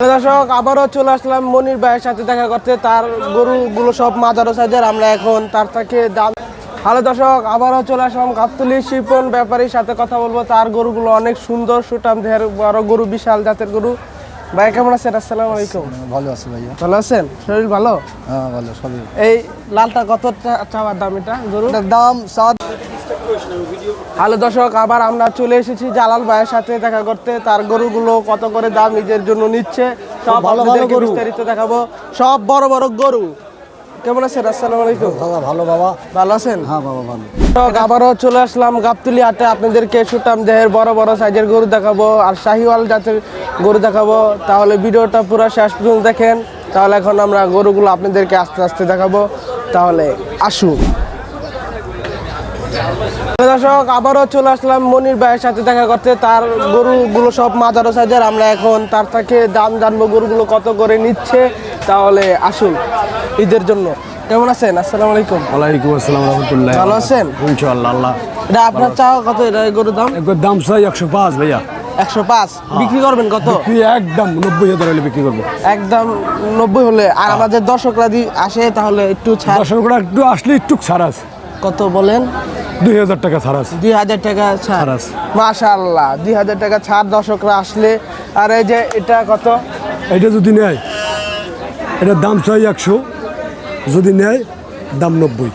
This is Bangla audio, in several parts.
দর্শক, আবারও চলে আসলাম মনির ভাইয়ের সাথে দেখা করতে। তার গরুগুলো সব মাজারো সাইজের, আমরা এখন তার থেকে দাম হ্যালো দর্শক, আবারও চলে আসলাম গাবতলি শিপন ব্যাপারীর সাথে কথা বলব। তার গরুগুলো অনেক সুন্দর সুটাম দেহের বড় গরু, বিশাল জাতের গরু। ভাই কেমন আছেন? আসসালামু আলাইকুম। ভালো আছে ভাইয়া। ভালো আছেন? শরীর ভালো? হ্যাঁ ভালো সবই এই লালটা কত চাওয়ার দাম এটা? গরু? এটার দাম সাত হ্যালো দর্শক আবার আমরা চলে এসেছি জালাল ভাইয়ের সাথে দেখা করতে। তার গরুগুলো কত করে দাম নিজের জন্য নিচ্ছে সব ভালো ভালো গরু। বিস্তারিত দেখাবো। সব বড় বড় গরু। কেমন আছেন? আসসালামু আলাইকুম। ভালো ভালো বাবা ভালো আছেন? হ্যাঁ বাবা ভালো। আবারও চলে আসলাম গাবতুলি হাটে। আপনাদেরকে সুটাম দেহের বড় বড় সাইজের গরু দেখাবো আর শাহিওয়াল জাতের গরু দেখাবো। তাহলে ভিডিওটা পুরো শেষ পর্যন্ত দেখেন। তাহলে এখন আমরা গরুগুলো আপনাদেরকে আস্তে আস্তে দেখাবো। তাহলে আসুন। দর্শক, আবারও চলে আসলাম মনির ভাইয়ের সাথে দেখা করতে। তার গরুগুলো সব মাজারো সাইজের। আমরা এখন তার থেকে দাম জানব গরুগুলো কত করে নিচ্ছে। তাহলে আসুন ঈদের জন্য। কেমন আছেন? আসসালামু আলাইকুম। ওয়ালাইকুম আসসালাম রহমতুল্লাহ ভালো আছেন? ইনশাআল্লাহ আল্লাহ এটা আপনার চাওয়া কত? এটা গরুর দাম? একবার দাম চাই একশো পাঁচ ভাইয়া। একশো পাঁচ? বিক্রি করবেন কত? একদম নব্বই হাজার হলে বিক্রি করব। একদম নব্বই হলে। আর আমাদের দর্শকরা যদি আসে তাহলে একটু ছাড়। দর্শক করে একটু আসলে একটু ছাড় আছে। কত বলেন? দুই হাজার টাকা ছাড় আছে। দুই হাজার টাকা ছাড়। ছাড় আছে। মাশাল্লাহ দুই হাজার টাকা ছাড় দর্শকরা আসলে। আর এই যে এটা কত? এটা যদি নেয় এটার দাম চাই একশো। যদি নেয় দাম নব্বই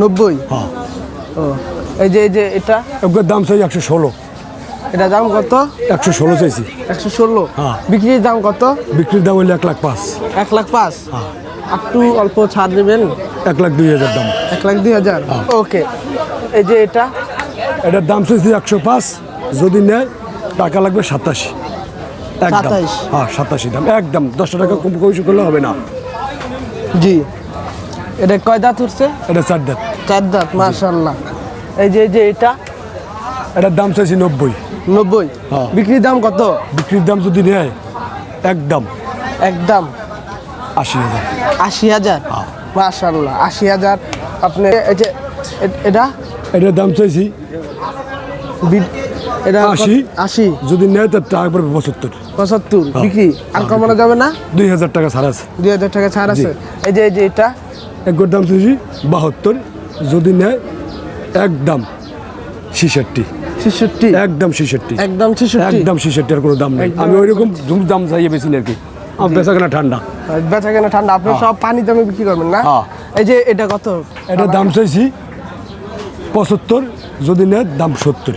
নব্বই হ্যাঁ ও এই যে এই যে এটা একবার দাম চাই একশো ষোলো এটা দাম কত একশো ষোলো চাইছি একশো ষোলো হ্যাঁ। বিক্রির দাম কত বিক্রির দাম হইলে এক লাখ পাঁচ এক লাখ পাঁচ হ্যাঁ একটু অল্প ছাড় দেবেন এক লাখ দুই হাজার দাম এক লাখ দুই হাজার ওকে এই যে এটা এটার দাম চাইছি একশো পাঁচ যদি নেয় টাকা লাগবে সাতাশি একদম হ্যাঁ সাতাশি দাম একদম দশটা টাকা কম কমিশন করলে হবে না জি এটা কয় দাঁত উঠছে? এটা চার দাম চার দাঁত মাশাল্লাহ এই যে যে এটা? এটার দাম চাইছি নব্বই। নব্বই? হ্যাঁ। বিক্রির দাম কত? বিক্রির দাম যদি নেয় একদম। একদম। আশি হাজার। আশি হাজার? হ্যাঁ। মাশাল্লাহ আশি হাজার। আপনি এই যে এটা? এটার দাম চাইছি এটা আশি? আশি। যদি নেয় তার টাকা পড়বে পঁচাত্তর। পঁচাত্তর। হ্যাঁ। বিক্রি? আর কমানো যাবে না? দুই হাজার টাকা ছাড় আছে। দুই হাজার টাকা ছাড় আছে। এই যে এই যে এটা? একর দাম চাইছি বাহাত্তর যদি নেয় একদম ছিষট্টি। ছেষট্টি? একদম ছিষট্টি। একদম ছেষট্টি? একদম ছিষট্টি আর কোনো দাম নেই। আমি ওই রকম ধুম দাম চাইয়ে বেশি আর কি। আমার বেচা কেনা ঠান্ডা। বেচা কেনা ঠান্ডা। আপনি সব পানি দামে বিক্রি করবেন না? হ্যাঁ। এই যে এটা কত? এটার দাম চাইছি পঁচাত্তর যদি নেয় দাম সত্তর।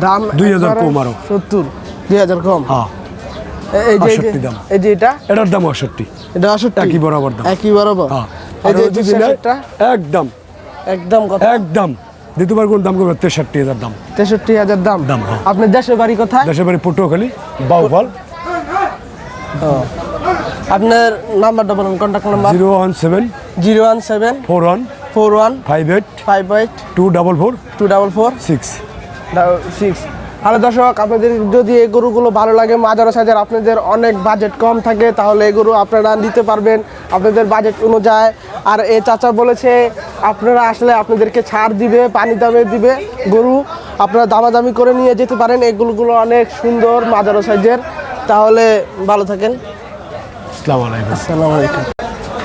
দাম 2000 একবারে কম আরও। সত্তর দুই হাজার কম? হ্যাঁ। এই যে এই যে- 68 দাম। এই যে এটা? এটার দাম অষট্টি। এটা আষট্টি একই বরাবর দাম। একই বরাবর? হ্যাঁ। একদম। একদম একদম। দ্বিতীয়বার কোন দাম করবে? তেষট্টি হাজার দাম। তেষট্টি হাজার দাম? দাম, হ্যাঁ। আপনার দেশের বাড়ি কোথায়? দেশের বাড়ি পটুয়াখালী বাউফল। আপনার নাম্বারটা বলুন contact number. Zero one seven zero one seven four one four one five eight five eight two double four two double four six. Six. Hello দর্শক আপনাদের যদি এই গরুগুলো ভালো লাগে মাজারো সাইজের আপনাদের অনেক বাজেট কম থাকে তাহলে এই গরু আপনারা নিতে পারবেন আপনাদের বাজেট অনুযায়ী। আর এ চাচা বলেছে আপনারা আসলে আপনাদেরকে ছাড় দিবে পানি দামে দিবে গরু। আপনারা দামাদামি করে নিয়ে যেতে পারেন এগুলোগুলো অনেক সুন্দর মাজারো সাইজের। তাহলে ভালো থাকেন। আসসালামু আলাইকুম। আসসালামু আলাইকুম।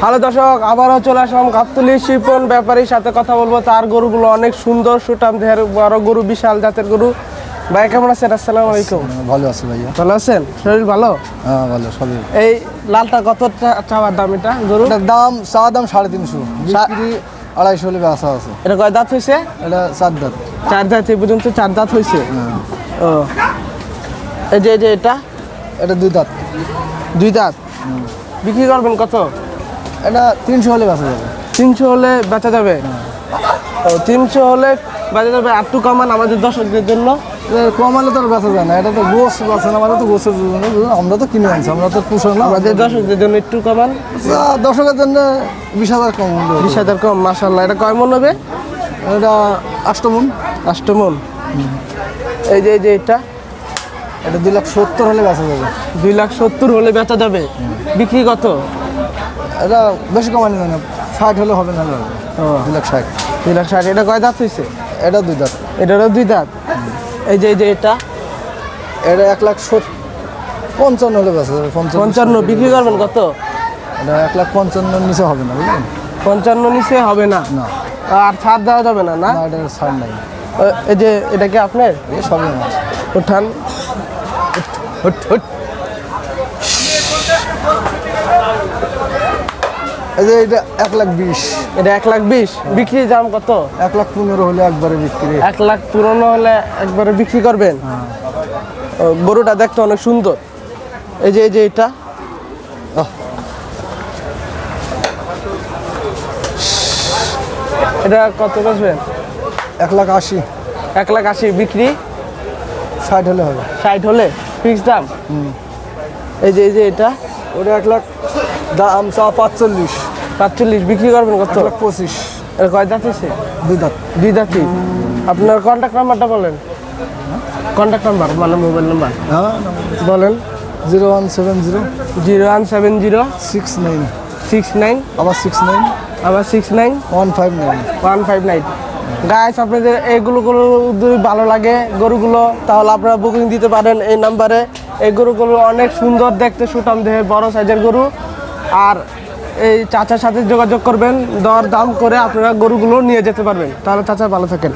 হ্যালো দর্শক আবারও চলে আসলাম গাবতলি শিপন ব্যাপারীর সাথে কথা বলব। তার গরুগুলো অনেক সুন্দর সুটাম দেহের বড় গরু বিশাল জাতের গরু। ভাই কেমন আছেন? আসসালামু আলাইকুম। ভালো আছে ভাইয়া। ভালো আছেন? শরীর ভালো? হ্যাঁ ভালো সবই এই লালটা কত চাওয়ার দাম এটা গরু? এটার দাম চা দাম সাড়ে তিনশো। বিক্রি আড়াইশো হলে বেচা আছে। এটা কয় দাঁত হয়েছে এটা চার দাঁত। চার দাঁত এই পর্যন্ত চার দাঁত হয়েছে হ্যাঁ। ও। এই যে এই যে এটা? এটা দুই দাঁত। দুই দাঁত? বিক্রি করবেন কত? এটা তিনশো হলে বেচা যাবে। তিনশো হলে বেচা যাবে? ও তিনশো হলে বেচা যাবে আটটু কমান আমাদের দর্শকদের জন্য। কমালে তো আর বেচা যায় না। এটা তো গোস আছে না আমাদের তো গোসের জন্য আমরা তো কিনে আনছি আমরা তো পুষো না। আমাদের দর্শকদের জন্য একটু কমান। দর্শকের জন্য বিশ হাজার কম বিশ হাজার কম মাসাল্লাহ এটা কয় মন হবে? এটা আষ্টমন অষ্টমন এই যে এই যে এটা? এটা দুই লাখ সত্তর হলে বেচা যাবে। দুই লাখ সত্তর হলে বেচা যাবে। বিক্রি কত? এটা বেশি কমানি যায় না। ষাট হলে হবে না। দুই লাখ ষাট। দুই লাখ ষাট। এটা কয় দাঁত হয়েছে এটা দুই দাঁত। এটারও দুই দাঁত। এই যে এই যে এটা। এটা এক লাখ পঞ্চান্ন হলে বেচা যাবে পঞ্চান্ন পঞ্চান্ন বিক্রি করবেন কত এটা এক লাখ পঞ্চান্নর নিচে হবে না বুঝলেন? পঞ্চান্ন নিচে হবে না? না। আর ছাড় দেওয়া যাবে না না? এটা ছাড় নাই। এই যে এটা কি আপনার? এই সবই আছে উঠান। উঠ হুট। এই যে এটা এক লাখ বিশ। এটা এক লাখ বিশ। বিক্রি দাম কত? এক লাখ পনেরো হলে একবারে বিক্রি। এক লাখ পুরনো হলে একবারে বিক্রি করবেন? গরুটা দেখতে অনেক সুন্দর। এই যে এই যে এটা। এটা কত বেচবেন এক লাখ আশি। এক লাখ আশি বিক্রি? ষাট হলে হবে। ষাট হলে? ফিক্স দাম? এই যে এই যে এটা। ওটা এক লাখ দাম চা পাঁচচল্লিশ। পাঁচচল্লিশ বিক্রি করবেন কত? পঁচিশ। এটা কয় দাঁত আছে দুই দাঁত। দুই দাঁতি আপনার কন্ট্যাক্ট নাম্বারটা বলেন। কন্ট্যাক্ট নাম্বার মানে মোবাইল নাম্বার। হ্যাঁ বলেন। Zero one seven zero zero one seven zero six nine. Six nine আবার সিক্স নাইন। আবার six nine one five nine. One five nine. Guys আপনাদের এইগুলো যদি ভালো লাগে গরুগুলো তাহলে আপনারা বুকিং দিতে পারেন এই নাম্বারে। এই গরুগুলো অনেক সুন্দর দেখতে সুটাম দেহে বড় সাইজের গরু। আর এই চাচার সাথে যোগাযোগ করবেন, দর দাম করে আপনারা গরুগুলো নিয়ে যেতে পারবেন। তাহলে চাচা ভালো থাকেন।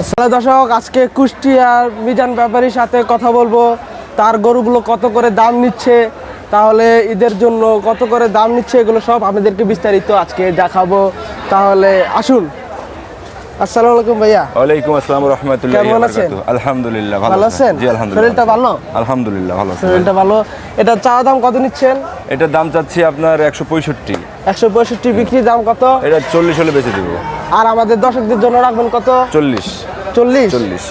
আসসালাম দর্শক, আজকে কুষ্টিয়ার মিজান ব্যাপারীর সাথে কথা বলব। তার গরুগুলো কত করে দাম নিচ্ছে, তাহলে ঈদের জন্য কত করে দাম নিচ্ছে, এগুলো সব আপনাদেরকে বিস্তারিত আজকে দেখাবো। তাহলে আসুন। আসসালামু আলাইকুম ভাইয়া। ওয়ালাইকুম আসসালাম রহমতুল্লাহ কেমন আছেন? আলহামদুলিল্লাহ ভালো আছেন? জি আলহামদুলিল্লাহ শরীরটা ভালো আলহামদুলিল্লাহ ভালো আছি। শরীরটা ভালো? এটা চা দাম কত নিচ্ছেন? এটার দাম চাচ্ছি আপনার একশো পঁয়ষট্টি। একশো পঁয়ষট্টি বিক্রি দাম কত? এটা চল্লিশ হলে বেঁচে দেবো। আর আমাদের দর্শকদের জন্য রাখবেন কত? চল্লিশ। চল্লিশ? চল্লিশ।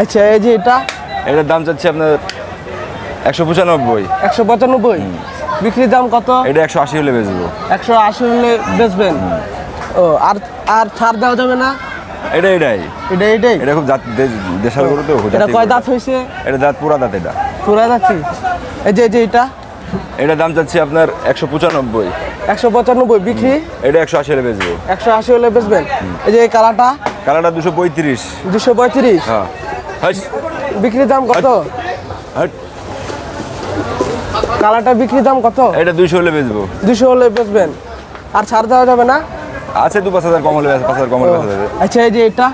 আচ্ছা এই যে এটা? এটার দাম চাচ্ছি আপনার একশো পঁচানব্বই। একশো পঁচানব্বই? বিক্রির দাম কত? এটা একশো আশি হলে বেচবো। একশো আশি হলে বেচবেন? ও আর আর ছাড় দেওয়া যাবে না? এটা এটাই। এটা এটাই? এটা খুব জাত দেশাল গরু তো এটা কয় দাঁত হয়েছে এটা দাঁত পুরা দাঁত এটা। পুরা যাচ্ছি এই যে এই যে এটা? এটার দাম চাচ্ছি আপনার একশো পঁচানব্বই। একশো পঁচানব্বই বিক্রি? এটা একশো আশি হলে বেচবো। একশো আশি হলে বেচবেন? এই যে এই কালাটা কালারটা দুশো পঁয়ত্রিশ। দুশো পঁয়ত্রিশ? হ্যাঁ। বিক্রির দাম কত। কালাটা বিক্রির দাম কত? এটা দুইশো হলে বেচবো। দুশো হলে বেচবেন। আর ছাড় দেওয়া যাবে না? আছে দু পাঁচ হাজার কম হলে পাঁচ হাজার কম হলে বেচা যাবে আচ্ছা এই যে এটা?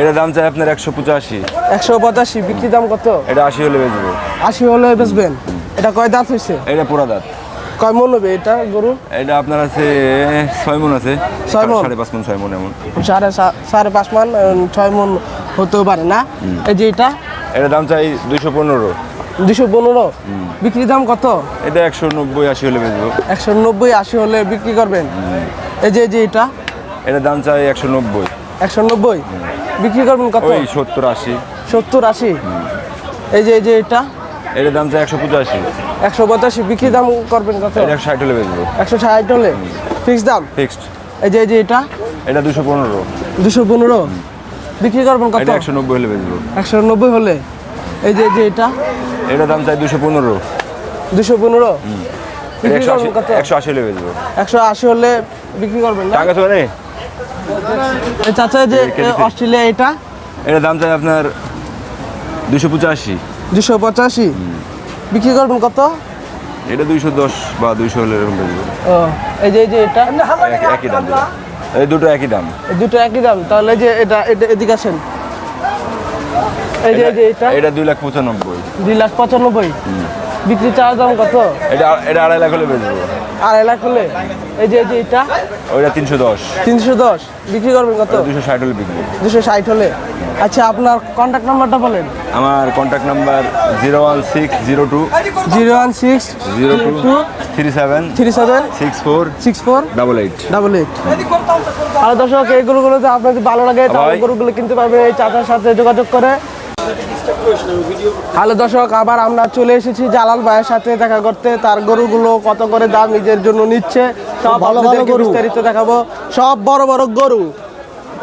এটা দাম চাই আপনার একশো পঁচাশি। একশো পঁচাশি বিক্রির দাম কত? এটা আশি হলে বেচবো। আশি হলে বেচবেন? এটা কয় দাঁত হয়েছে এটা পুরা দাঁত। কয় মন হবে এটা গরু? এটা আপনার আছে ছয় মন আছে। ছয় মণ? সাড়ে পাঁচ মন ছয় মন এমন। সাড়ে সাড়ে পাঁচ মান ছয় মন হতেও পারে না? এই যে এটা? এটার দাম চাই দুইশো পনেরো। দুশো পনেরো? বিক্রির দাম কত? এটা একশো নব্বই আশি হলে বেচবো। একশো নব্বই আশি হলে বিক্রি করবেন? এই যে এই যে এটা? এটার দাম চাই একশো নব্বই। একশো নব্বই? বিক্রি করবেন কত? ওই সত্তর আশি। সত্তর আশি? এই যে এই যে এটা? এটার দাম চাই একশো পঁচাশি। একশো পঁচাশি। বিক্রি দাম করবেন কত? এটা একশো ষাট হলে বেচবো। একশো ষাট হলে? ফিক্স দাম? ফিক্সড। এই যে এই যে এটা? এটা দুশো পনেরো। দুশো পনেরো? বিক্রি করবেন কত? এটা একশো নব্বই হলে বেচবো। একশো নব্বই হলে? এই যে এই যে এটা? এটার দাম চাই দুশো পনেরো। দুশো পনেরো? এটা একশো আশি হলে বেচবো। একশো আশি হলে বিক্রি করবেন না? টাকা এই চাচা যে অস্ট্রেলিয়া এটা? এটার দাম চাই আপনার দুশো পঁচাশি। দুশো পঁচাশি? বিক্রি করবেন কত? এটা দুইশো দশ বা দুইশো হলে এরকম ও এই যে এই যে এটা? একই- দাম এই দুটো একই দাম। দুটো একই দাম। তাহলে এই যে এটা এটা এদিকে আসেন। এই যে এই যে এটা? এটা দুই লাখ পঁচানব্বই। দুই লাখ পঁচানব্বই? বিক্রি চাওয়ার দাম কত? এটা এটা আড়াই লাখ হলে বেচবো। আড়াই লাখ হলে? এই যে এই যে এটা? ওইটা তিনশো দশ। তিনশো দশ। বিক্রি করবেন কত? দুশো ষাট হলে বিকবো দুশো ষাট হলে। আচ্ছা আপনার কন্ট্যাক্ট নাম্বারটা বলেন। আমার contact number zero one six zero two zero one six zero two three seven three seven six four six four double eight double eight আর দর্শক এই গরুগুলো যদি আপনাদের ভালো লাগে তাহলে। গরুগুলো কিনতে পারবে এই চাচার সাথে যোগাযোগ করে। হ্যালো দর্শক আবার আমরা চলে এসেছি জালাল ভাইয়ের সাথে দেখা করতে। তার গরুগুলো কত করে দাম নিজের জন্য নিচ্ছে সব ভালো ভালো গরু। বিস্তারিত দেখাবো। সব বড় বড় গরু।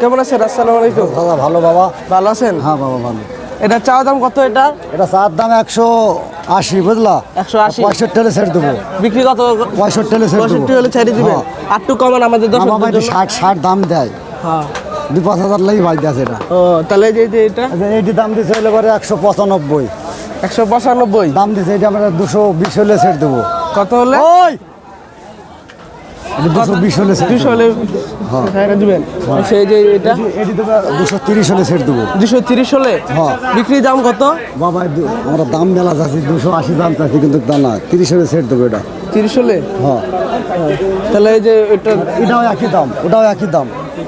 কেমন আছেন? আসসালামু আলাইকুম। দাদা ভালো বাবা। ভালো আছেন? হ্যাঁ বাবা ভালো। এটা চাওয়া দাম কত এটা? এটা চার দাম একশো আশি বুঝলা? একশো আশি। পঁয়ষট্টি হলে ছেড়ে দেবো। বিক্রি কত? পঁয়ষট্টি হলে ছেড়ে দেবো। পঁয়ষট্টি হলে ছেড়ে দিবেন। হ্যাঁ। আর একটু কমান আমাদের বাবা এটা ষাট ষাট দাম দেয়। হ্যাঁ। দুই পাঁচ হাজার লাগি ভাই দেয় এটা। ও তাহলে এই যে এটা? এইটি দাম দিচ্ছে হলে পরে একশো পঁচানব্বই। একশো পঁচানব্বই? দাম দিচ্ছে এটা আমরা দুশো বিশ হলে সেট দেবো। কত হলে? ওই! দুশো বিশ হলে দুশো হলে হ্যাঁ। দিবেন। আচ্ছা এই যে এটা? এটি দেবো দুশো তিরিশ হলে সেট দেবো। দুশো তিরিশ হলে? হ্যাঁ। বিক্রি দাম কত? বাবা আমরা দাম মেলা চাচ্ছি দুশো আশি দাম চাচ্ছি কিন্তু তা না তিরিশ হলে সেট দেবো এটা। তিরিশ হলে? হ্যাঁ। তাহলে এই যে এটা এটাও একই দাম ওটাও একই দাম।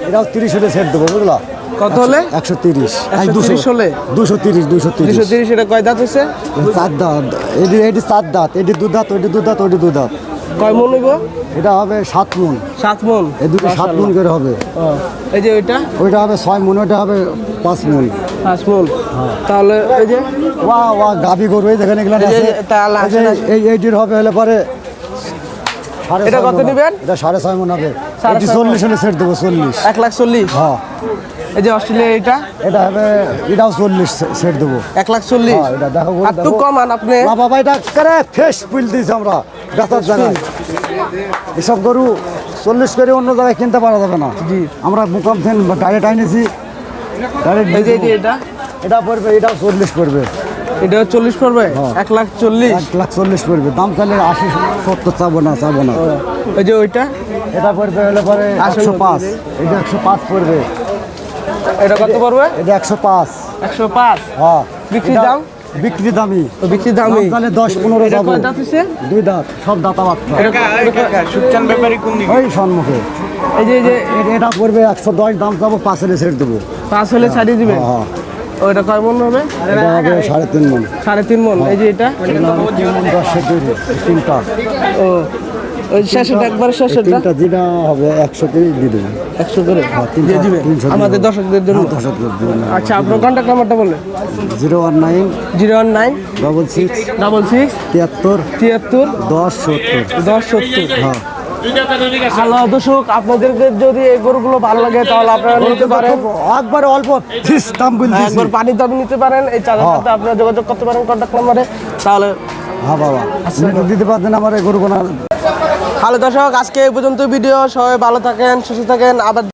এটাও তিরিশ হলে সেট দেবো বুঝলা? কত হলে? একশো তিরিশ। 130 হলে? দুশো তিরিশ দুশো তিরিশ। দুশো তিরিশ এটা কয় দাঁত হচ্ছে চার দাঁত। এটি এটি চার দাঁত। এটি দু দাঁত ওইটি দু দাঁত ওইটি দু দাঁত। কয় মন হইব? এটা হবে সাত মন। সাত মন? এই দুটো সাত মন করে হবে। এই যে ওইটা? ওইটা হবে ছয় মন ওইটা হবে পাঁচ মন। পাঁচ মন। তাহলে এই যে? ওয়া ওয়া গাবি গরু এই দেখেন এগুলো এই এইটির হবে হলে পরে এটা কত। নিবেন? এটা সাড়ে ছয় মন হবে। এটি চল্লিশ হলে সেট দেবো চল্লিশ। এক লাখ চল্লিশ? হ্যাঁ। এই যে অস্ট্রেলিয়া এটা এটা হবে এটাও চল্লিশ সেট দেবো। এক লাখ চল্লিশ? হ্যাঁ, এটা দেখো, একটু। কমান আপনি। বাবা এটা করে ফ্রেশ পুল দিয়েছে আমরা। বেচার জায়গায়। এসব গরু চল্লিশ করে অন্য জায়গায় কিনতে পারা যাবে না। জি। আমরা মুকাম থেন ডাইরেক্ট আইনেছি। ডাইরেক্ট এটা? এটা পড়বে এটাও চল্লিশ পড়বে। এটা চল্লিশ পড়বে? হ্যাঁ। এক লাখ চল্লিশ? এক লাখ চল্লিশ পড়বে। দাম চাইলে আশি সত্তর চাবো না চাবো না। এই যে ওইটা? এটা পড়বে হলে পরে একশো পাঁচ। এটা একশো পাঁচ পড়বে। এটা কত পড়বে? এটা একশো পাঁচ। একশো পাঁচ? হ্যাঁ। বিক্রি দাম? বিক্রি দামি। তো বিক্রি দাম। দামই তাহলে দশ পনেরো এটা যাব কয় দাঁত হইছে? দুই দাঁত সব দাঁতা বাচ্চা ওই সম্মুখে। এই যে এই যে এটা পড়বে একশো দশ দাম চাবো পাঁচ হলে সেট দেবো। পাঁচ হলে ছাড়িয়ে দিবেন হ্যাঁ। ওইটা কয় মন হবে? সাড়ে তিন মন। সাড়ে তিন মন। এই যে এটা? তিনটা। ও ওই শেষেটা একবার এই তিনটা যেটা হবে একশো কেজি দিয়ে দেবেন। একশো করে? তিনটা- দিয়ে দিবেন? আমাদের দর্শকদের জন্য? হ্যাঁ, দর্শকদের জন্য। আচ্ছা আপনার কন্ট্যাক্ট নাম্বারটা বলেন। Zero one nine zero one nine double six double six তিয়াত্তর তিয়াত্তর দশ সত্তর। দশ সত্তর। হ্যাঁ। হ্যালো দর্শক আপনাদেরকে যদি এই গরুগুলো ভালো লাগে তাহলে আপনারা নিতে পারেন। একবার অল্প দাম হ্যাঁ, একবার পানির দাম নিতে পারেন। এই চাঁদের হ্যাঁ। সাথে আপনারা যোগাযোগ করতে পারেন কন্ট্যাক্ট নাম্বারে তাহলে হ্যাঁ বাবা। দিতে পারতেন আমার এই গরু হ্যালো দর্শক আজকে এই পর্যন্ত ভিডিও। সবাই ভালো থাকেন সুস্থ থাকেন আবার